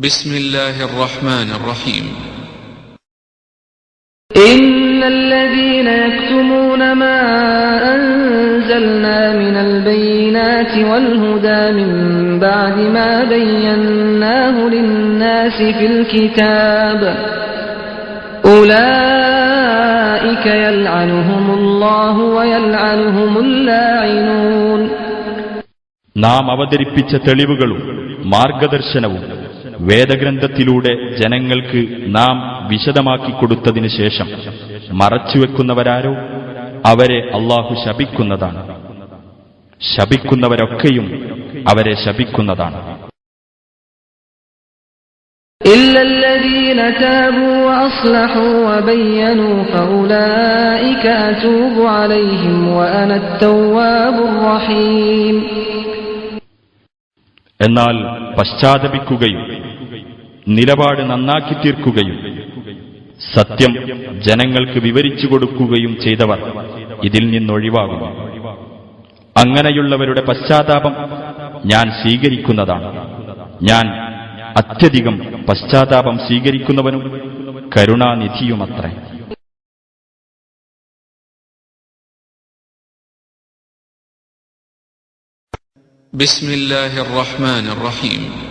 بسم الله الرحمن الرحيم إن الذين يكتمون ما أنزلنا من البينات والهدى من بعد ما بيناه للناس في الكتاب أولئك يلعنهم الله ويلعنهم اللاعنون നാം അവതരിപ്പിച്ച തെളിവുകളും മാർഗദർശനവും വേദഗ്രന്ഥത്തിലൂടെ ജനങ്ങൾക്ക് നാം വിശദമാക്കി കൊടുത്തതിനു ശേഷം മറച്ചുവെക്കുന്നവരാരോ അവരെ അള്ളാഹു ശപിക്കുന്നതാണ് ശപിക്കുന്നവരൊക്കെയും അവരെ ശപിക്കുന്നതാണ് إلا الذين تابوا وأصلحوا وبينوا فأولئك أتوب عليهم وأنا التواب الرحيم എന്നാൽ പശ്ചാത്തപിക്കുകയും നിലപാട് നന്നാക്കി തീർക്കുകയും സത്യം ജനങ്ങൾക്ക് വിവരിച്ചു കൊടുക്കുകയും ചെയ്തവർ ഇതിൽ നിന്നൊഴിവാകുന്നു. അങ്ങനെയുള്ളവരുടെ പശ്ചാത്താപം ഞാൻ സ്വീകരിക്കുന്നതാണ്. ഞാൻ അത്യധികം പശ്ചാത്താപം സ്വീകരിക്കുന്നവനും കരുണാനിധിയുമത്രേ. ബിസ്മില്ലാഹിർ റഹ്മാനിർ റഹീം.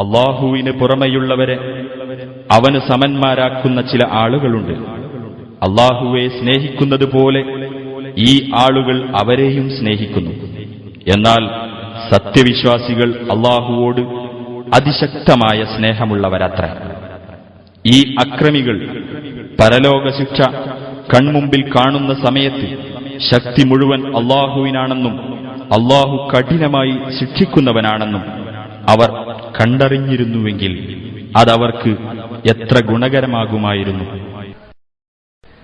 അള്ളാഹുവിന് പുറമെയുള്ളവരെ അവന് സമന്മാരാക്കുന്ന ചില ആളുകളുണ്ട്. അള്ളാഹുവെ സ്നേഹിക്കുന്നത് പോലെ ഈ ആളുകൾ അവരെയും സ്നേഹിക്കുന്നു. എന്നാൽ സത്യവിശ്വാസികൾ അള്ളാഹുവോട് അതിശക്തമായ സ്നേഹമുള്ളവരത്ര. ഈ അക്രമികൾ പരലോക ശിക്ഷ കൺമുമ്പിൽ കാണുന്ന സമയത്ത് ശക്തി മുഴുവൻ അള്ളാഹുവിനാണെന്നും അള്ളാഹു കഠിനമായി ശിക്ഷിക്കുന്നവനാണെന്നും അവർ കണ്ടറിഞ്ഞിരുന്നുവെങ്കിൽ അതവർക്ക് എത്ര ഗുണകരമാകുമായിരുന്നു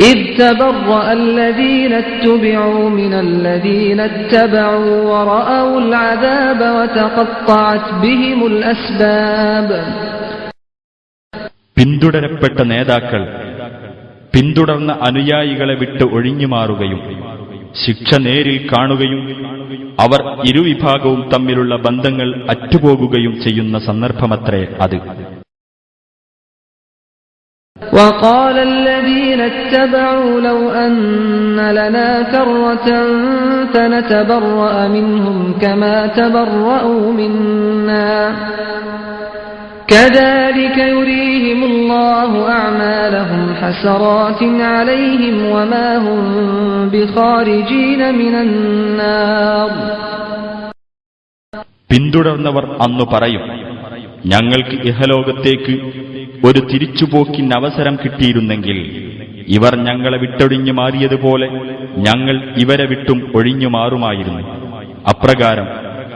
إذ تبرأ الذين اتبعوا من الذين اتبعوا ورأوا العذاب وتقطعت بهم الأسباب പിന്തുടരപ്പെട്ട നേതാക്കൾ പിന്തുടർന്ന അനുയായികളെ വിട്ട് ഒഴിഞ്ഞുമാറുകയും ശിക്ഷ നേരിൽ കാണുകയും അവർ ഇരുവിഭാഗവും തമ്മിലുള്ള ബന്ധങ്ങൾ അറ്റുപോകുകയും ചെയ്യുന്ന സന്ദർഭമത്രേ അത് وقال الذين اتبعوا لو أن لنا كرة فنتبرأ منهم كما تبرأوا منا كذلك يريهم الله أعمالهم حسرات عليهم وما هم بخارجين من النار പിന്തുടർന്നവർ അന്നു പറയും ഞങ്ങൾക്ക് ഇഹലോകത്തേക്ക് ഒരു തിരിച്ചുപോക്കിന് അവസരം കിട്ടിയിരുന്നെങ്കിൽ ഇവർ ഞങ്ങളെ വിട്ടൊഴിഞ്ഞു മാറിയതുപോലെ ഞങ്ങൾ ഇവരെ വിട്ടും ഒഴിഞ്ഞു മാറുമായിരുന്നു അപ്രകാരം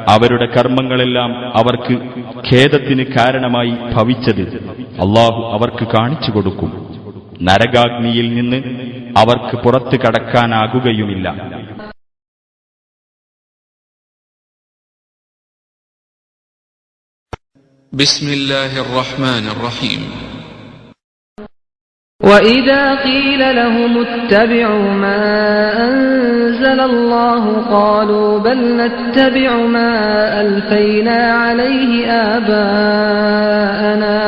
അവരുടെ കർമ്മങ്ങളെല്ലാം അവർക്ക് ഖേദത്തിന് കാരണമായി ഭവിച്ചത് അള്ളാഹു അവർക്ക് കാണിച്ചു കൊടുക്കും. നരകാഗ്നിയിൽ നിന്ന് അവർക്ക് പുറത്തു കടക്കാനാകുകയുമില്ല. ബിസ്മില്ലാഹിർ റഹ്മാനിർ റഹീം. وإذا قيل لهم اتبعوا ما أنزل الله قالوا بل نتبع ما ألفينا عليه آباءنا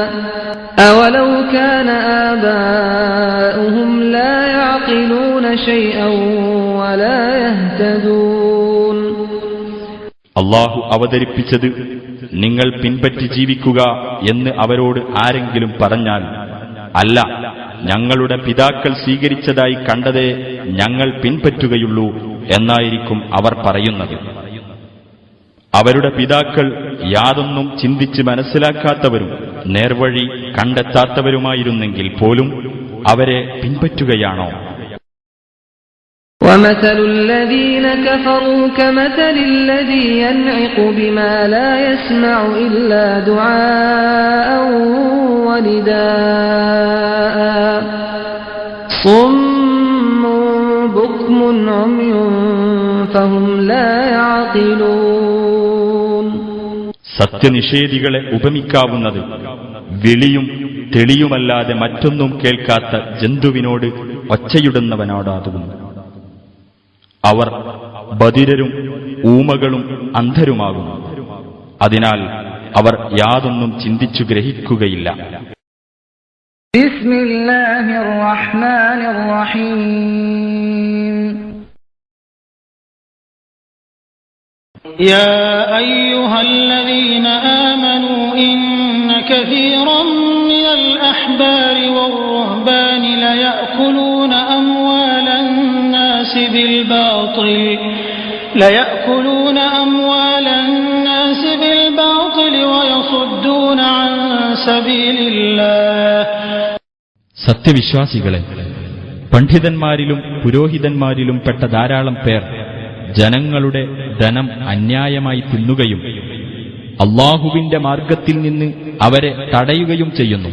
أولو كان آباؤهم لا يعقلون شيئا ولا يهتدون അള്ളാഹു അവതരിപ്പിച്ചത് നിങ്ങൾ പിൻപറ്റി ജീവിക്കുക എന്ന് അവരോട് ആരെങ്കിലും പറഞ്ഞാൽ അല്ല ഞങ്ങളുടെ പിതാക്കൾ സ്വീകരിച്ചതായി കണ്ടതേ ഞങ്ങൾ പിൻപറ്റുകയുള്ളൂ എന്നായിരിക്കും അവർ പറയുന്നത് അവരുടെ പിതാക്കൾ യാതൊന്നും ചിന്തിച്ച് മനസ്സിലാക്കാത്തവരും നേർവഴി കണ്ടെത്താത്തവരുമായിരുന്നെങ്കിൽ പോലും അവരെ പിൻപറ്റുകയാണോ ومثل الذين كفروا كمثل الذي ينعق بما لا يسمع إلا دعاء ونداء صم بكم عمي فهم لا يعقلون സത്യനിഷേധികളെ ഉപമിക്കാവുന്നത് വിളിയും തെളിയുമല്ലാതെ മറ്റൊന്നും കേൾക്കാത്ത ജന്തുവിനോട് ഒച്ചയിടുന്നവനോടാകുന്നു അവർ ബധിരരും ഊമകളും അന്ധരുമാകുന്നു അതിനാൽ അവർ യാതൊന്നും ചിന്തിച്ചു ഗ്രഹിക്കുകയില്ല بسم الله الرحمن الرحيم. يا أيها الذين آمنوا إن كثيرا من الأحبار والرهبان ليأكلون أموال الناس بالباطل ليأكلون أموال الناس بالباطل ويصدون عن سبيل الله. സത്യവിശ്വാസികളെ പണ്ഡിതന്മാരിലും പുരോഹിതന്മാരിലും പെട്ട ധാരാളം പേർ ജനങ്ങളുടെ ധനം അന്യായമായി തിന്നുകയും അള്ളാഹുവിന്റെ മാർഗത്തിൽ നിന്ന് അവരെ തടയുകയും ചെയ്യുന്നു.